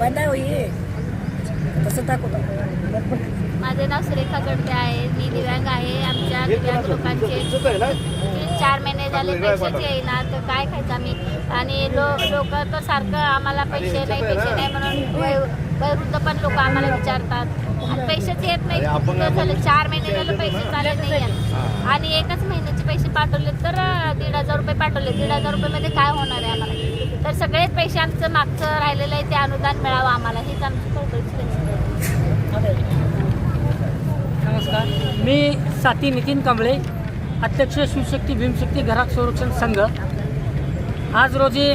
बंद होई तसं माझे नाव सुरेखा गडते आहे. मी दिव्यांग आहे. आमच्या दिव्यांग लोकांचे चार महिने झाले पैसेच येईना तर काय खायचं आम्ही? आणि लोक तर सारखं आम्हाला पैसे नाही पैसे नाही म्हणून वैवृद्ध पण लोक आम्हाला विचारतात. पैसेच येत नाही. झालं चार महिने झालं पैसे चालत नाही आणि एकच महिन्याचे पैसे पाठवले तर दीड हजार रुपये पाठवले. दीड हजार रुपयेमध्ये काय होणार आहे आम्हाला? तर सगळेच पैसे आमचं मागचं राहिलेलं आहे ते अनुदान मिळावं आम्हाला. हीच आमची नमस्कार. मी साथी नितीन कांबळे अध्यक्ष शिवशक्ती भीमशक्ती ग्राहक संरक्षण संघ. आज रोजी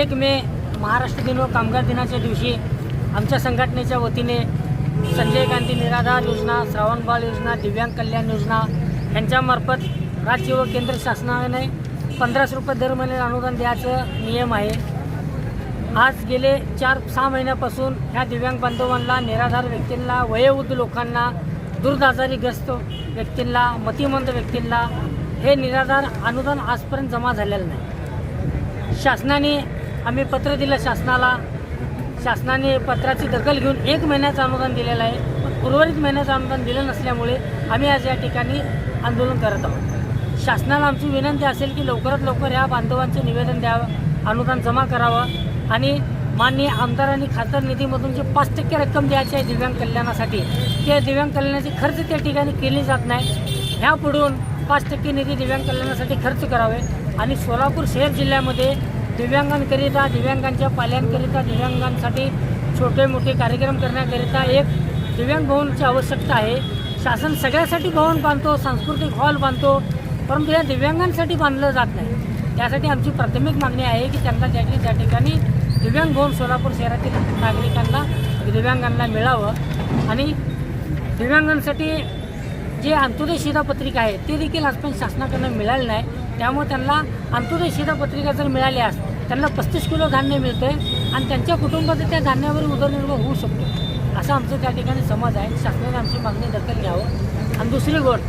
एक मे महाराष्ट्र दिन व कामगार दिनाच्या दिवशी आमच्या संघटनेच्या वतीने संजय गांधी निराधार योजना श्रावण बाळ योजना दिव्यांग कल्याण योजना यांच्यामार्फत राज्य व केंद्र शासनाने पंधराशे रुपये दर महिन्याला अनुदान द्यायचं नियम आहे. आज गेले चार सहा महिन्यापासून ह्या दिव्यांग बांधवांना निराधार व्यक्तींना वयोवृद्ध लोकांना दुर्धाजारीग्रस्त व्यक्तींना मतिमंद व्यक्तींना हे निराधार अनुदान आजपर्यंत जमा झालेलं नाही. शासनाने आम्ही पत्र दिलं शासनाला. शासनाने पत्राची दखल घेऊन एक महिन्याचं अनुदान दिलेलं आहे. उर्वरित महिन्याचं अनुदान दिलं नसल्यामुळे आम्ही आज या ठिकाणी आंदोलन करत आहोत. शासनाला आमची विनंती असेल की लवकरात लवकर या बांधवांचे निवेदन द्यावं अनुदान जमा करावं आणि माननीय आमदार आणि खासदार निधीमधून जे पाच टक्के रक्कम द्यायची आहे दिव्यांग कल्याणासाठी ते दिव्यांग कल्याणाचे खर्च त्या ठिकाणी केली जात नाही. ह्या पुढून पाच टक्के निधी दिव्यांग कल्याणासाठी खर्च करावे आणि सोलापूर शहर जिल्ह्यामध्ये दिव्यांगांकरिता दिव्यांगांच्या पाल्यांकरिता दिव्यांगांसाठी छोटे मोठे कार्यक्रम करण्याकरिता एक दिव्यांग भवनची आवश्यकता आहे. शासन सगळ्यासाठी भवन बांधतो सांस्कृतिक हॉल बांधतो परंतु या दिव्यांगांसाठी बांधलं जात नाही. त्यासाठी आमची प्राथमिक मागणी आहे की त्यांना त्या त्या ठिकाणी दिव्यांग होऊन सोलापूर शहरातील नागरिकांना दिव्यांगांना मिळावं. आणि दिव्यांगांसाठी जे अंत्योदय शिधापत्रिका आहे ते देखील आजपर्यंत शासनाकडनं मिळालं नाही. त्यामुळे त्यांना अंत्योदय शिधापत्रिका जर मिळाली मिळाल्यास त्यांना पस्तीस किलो धान्य मिळतं आहे आणि त्यांच्या कुटुंबाचं त्या धान्यावर उदरनिर्वाह होऊ शकतो. असं आमचं त्या ठिकाणी समज आहे. शासनाने आमची मागणी दखल घ्यावं. आणि दुसरी गोष्ट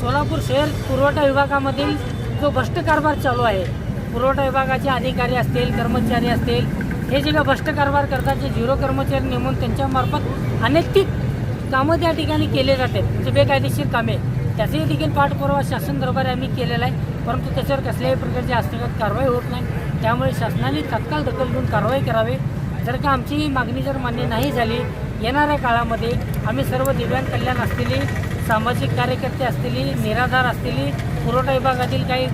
सोलापूर शहर पुरवठा विभागामधील जो भ्रष्ट कारभार चालू आहे पुरवठा विभागाचे अधिकारी असतील कर्मचारी असतील हे जे काय भ्रष्ट कारभार करतात जे झिरो कर्मचारी नेमून त्यांच्यामार्फत अनैतिक कामं त्या ठिकाणी केले जातात म्हणजे बेकायदेशीर कामे. त्याचंही देखील पाठपुरावा शासन दरबारी आम्ही केलेला आहे परंतु त्याच्यावर कसल्याही प्रकारची हस्तगत कारवाई होत नाही. त्यामुळे शासनाने तत्काळ दखल घेऊन कारवाई करावी. जर का आमची ही मागणी जर मान्य नाही झाली येणाऱ्या काळामध्ये आम्ही सर्व दिव्यांग कल्याण असलेली सामाजिक कार्यकर्ते असलेली निराधार असलेली पुरवठा विभागातील काही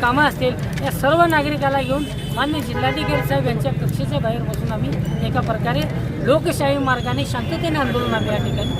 कामं असतील या सर्व नागरिकाला घेऊन मान्य जिल्हाधिकारी साहेब यांच्या कक्षेच्या बाहेर बसून आम्ही एका प्रकारे लोकशाही मार्गाने शांततेने आंदोलन आम्ही या ठिकाणी